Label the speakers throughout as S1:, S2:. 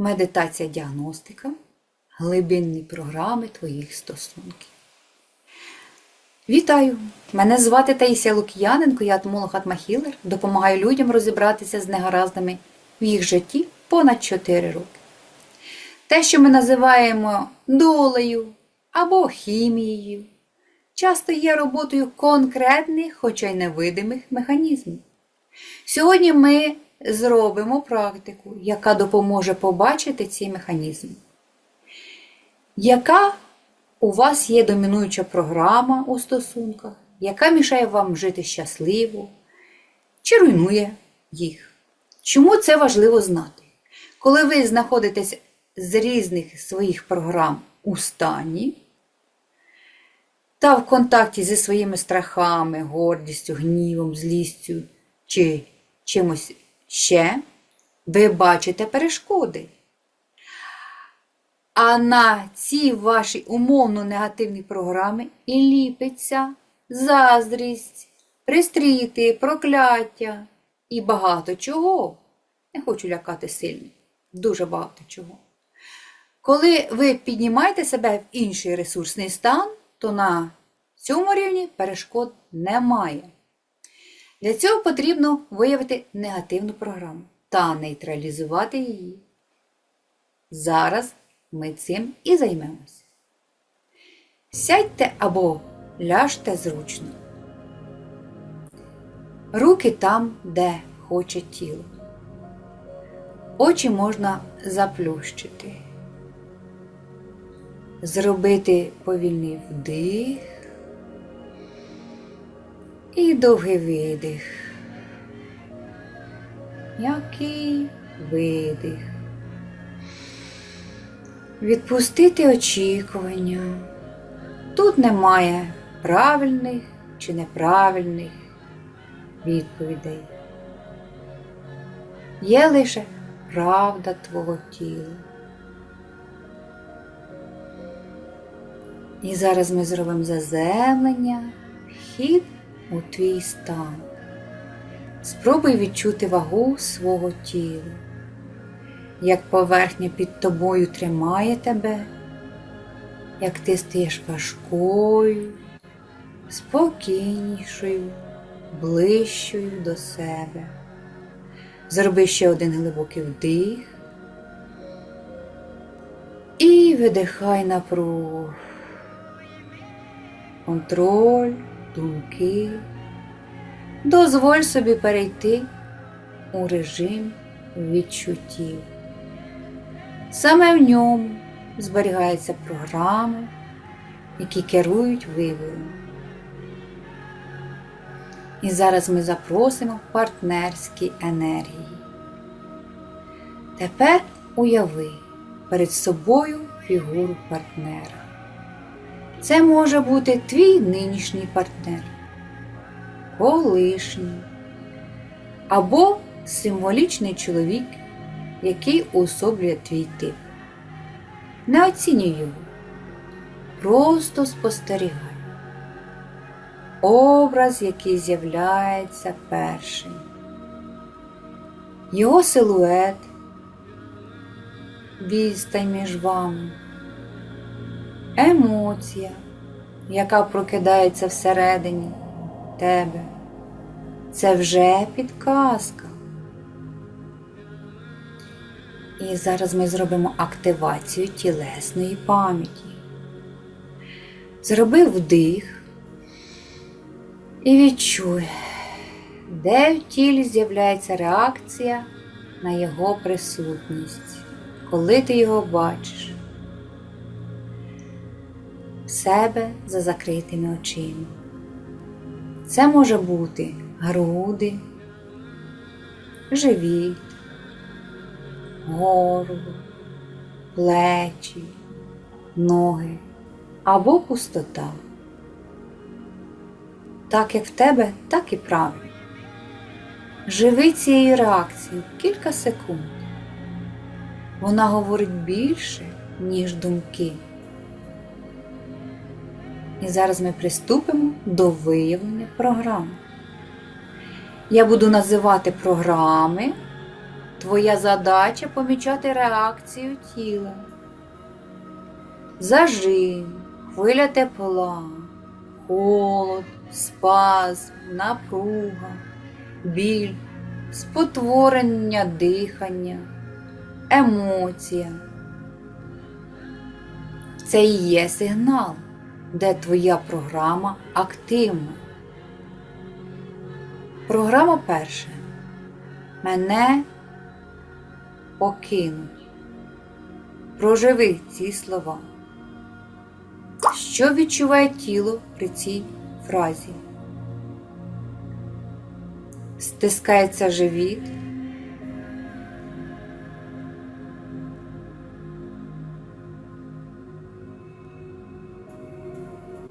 S1: медитація діагностика, глибинні програми твоїх стосунків. Вітаю! Мене звати Таїсія Лук'яненко, я атомолог Атмахілер, допомагаю людям розібратися з негараздами в їх житті понад 4 роки. Те, що ми називаємо долею або хімією, часто є роботою конкретних, хоча й невидимих механізмів. Сьогодні ми зробимо практику, яка допоможе побачити ці механізми. Яка у вас є домінуюча програма у стосунках, яка мішає вам жити щасливо чи руйнує їх? Чому це важливо знати? Коли ви знаходитесь з різних своїх програм у стані та в контакті зі своїми страхами, гордістю, гнівом, злістю чи чимось ще, ви бачите перешкоди. А на ці ваші умовно негативні програми і ліпиться заздрість, пристріти, прокляття і багато чого. Не хочу лякати сильно, дуже багато чого. Коли ви піднімаєте себе в інший ресурсний стан, то на цьому рівні перешкод немає. Для цього потрібно виявити негативну програму та нейтралізувати її. Зараз ми цим і займемося. Сядьте або ляжте зручно. Руки там, де хоче тіло. Очі можна заплющити. Зробити повільний вдих і довгий видих. М'який видих. Відпустити очікування. Тут немає правильних чи неправильних відповідей. Є лише правда твого тіла. І зараз ми зробимо заземлення, вхід у твій стан. Спробуй відчути вагу свого тіла як поверхня під тобою тримає тебе, як ти стаєш важкою, спокійнішою, ближчою до себе. Зроби ще один глибокий вдих і видихай напругу. Контроль, думки. Дозволь собі перейти у режим відчуттів. Саме в ньому зберігаються програми, які керують вибором. І зараз ми запросимо партнерські енергії. Тепер уяви перед собою фігуру партнера. Це може бути твій нинішній партнер, колишній або символічний чоловік який уособлює твій тип. Не оцінюй його, просто спостерігай. Образ, який з'являється першим. Його силует, відстань між вами, емоція, яка прокидається всередині тебе. Це вже підказка. І зараз ми зробимо активацію тілесної пам'яті. Зроби вдих і відчуй, де в тілі з'являється реакція на його присутність, коли ти його бачиш. Себе за закритими очима. Це може бути груди, живіт горло, плечі, ноги або пустота. Так як в тебе, так і правильно. Живи цією реакцією кілька секунд. Вона говорить більше, ніж думки. І зараз ми приступимо до виявлення програм. Я буду називати програми, Твоя задача помічати реакцію тіла. Зажим, хвиля тепла, холод, спазм, напруга, біль, спотворення дихання, емоція. Це і є сигнал, де твоя програма активна. Програма перша. Мене покинуть. Проживи ці слова. Що відчуває тіло при цій фразі? Стискається живіт.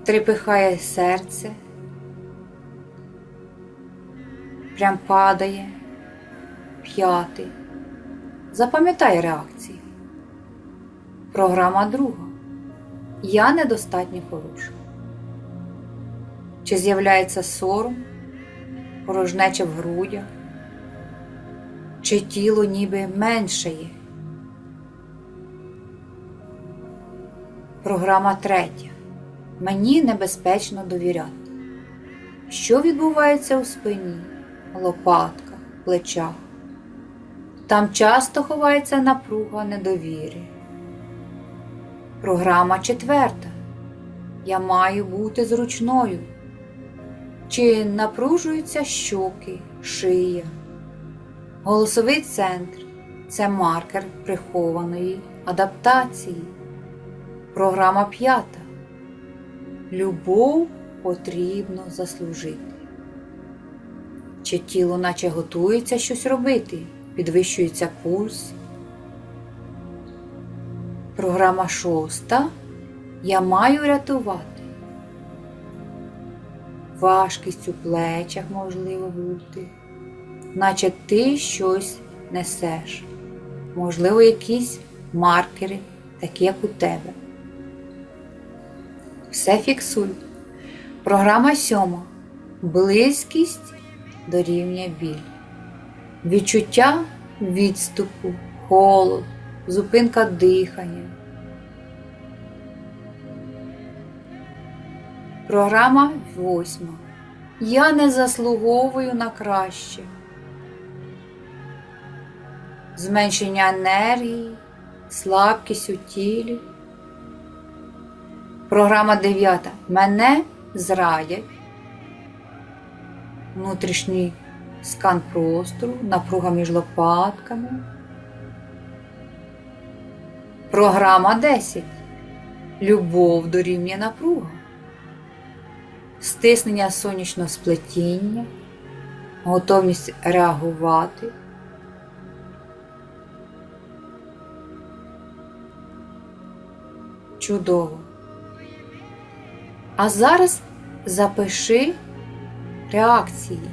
S1: Трепихає серце, прям падає, п'яти. Запам'ятай реакції. Програма друга. Я недостатньо хороша. Чи з'являється сором, порожнеча в грудях, чи тіло ніби меншає? Програма третя. Мені небезпечно довіряти. Що відбувається у спині, лопатках, плечах? Там часто ховається напруга недовіри. Програма четверта. Я маю бути зручною. Чи напружуються щоки, шия? Голосовий центр це маркер прихованої адаптації. Програма п'ята. Любов потрібно заслужити. Чи тіло наче готується щось робити, підвищується пульс. Програма шоста. Я маю рятувати. Важкість у плечах можливо бути, наче ти щось несеш. Можливо, якісь маркери, такі як у тебе. Все фіксуй. Програма сьома. Близькість дорівнює біль. Відчуття відступу, холод, зупинка дихання. Програма восьма. Я не заслуговую на краще. Зменшення енергії, слабкість у тілі. Програма 9. Мене зрадять. Внутрішній скан простору, напруга між лопатками. Програма 10. Любов дорівнює напруга. Стиснення сонячного сплетіння, готовність реагувати. Чудово. А зараз запиши реакції.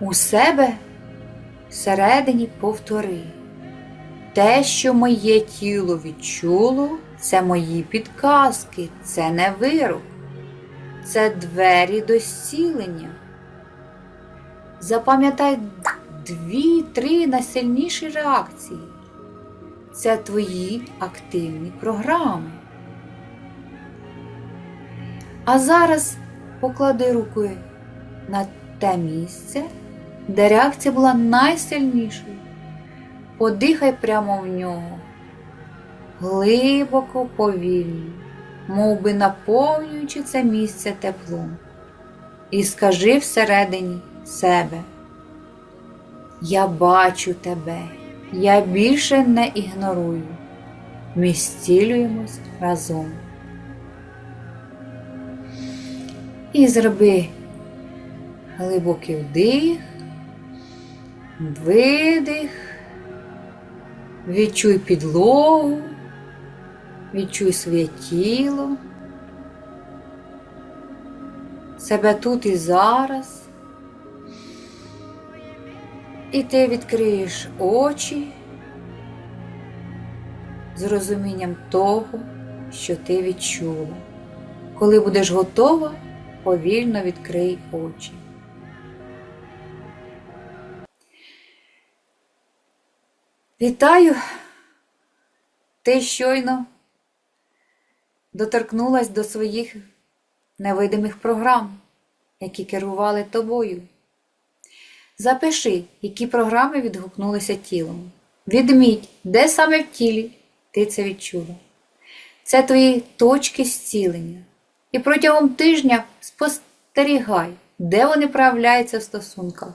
S1: У себе всередині повтори. Те, що моє тіло відчуло, це мої підказки, це не вирок, це двері до зцілення. Запам'ятай дві-три найсильніші реакції. Це твої активні програми. А зараз поклади руки на те місце, де реакція була найсильнішою. Подихай прямо в нього, глибоко, повільно, мов би наповнюючи це місце теплом. І скажи всередині себе. Я бачу тебе, я більше не ігнорую. Ми зцілюємось разом. І зроби глибокий вдих, видих, відчуй підлогу, відчуй своє тіло, себе тут і зараз. І ти відкриєш очі з розумінням того, що ти відчула. Коли будеш готова, повільно відкрий очі. Вітаю! Ти щойно доторкнулась до своїх невидимих програм, які керували тобою. Запиши, які програми відгукнулися тілом. Відміть, де саме в тілі ти це відчула. Це твої точки зцілення. І протягом тижня спостерігай, де вони проявляються в стосунках.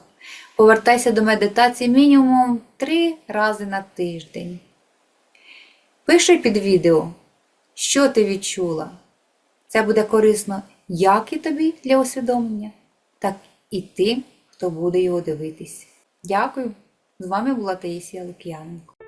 S1: Повертайся до медитації мінімум три рази на тиждень. Пиши під відео, що ти відчула. Це буде корисно як і тобі для усвідомлення, так і тим, хто буде його дивитись. Дякую! З вами була Таїсія Лук'яненко.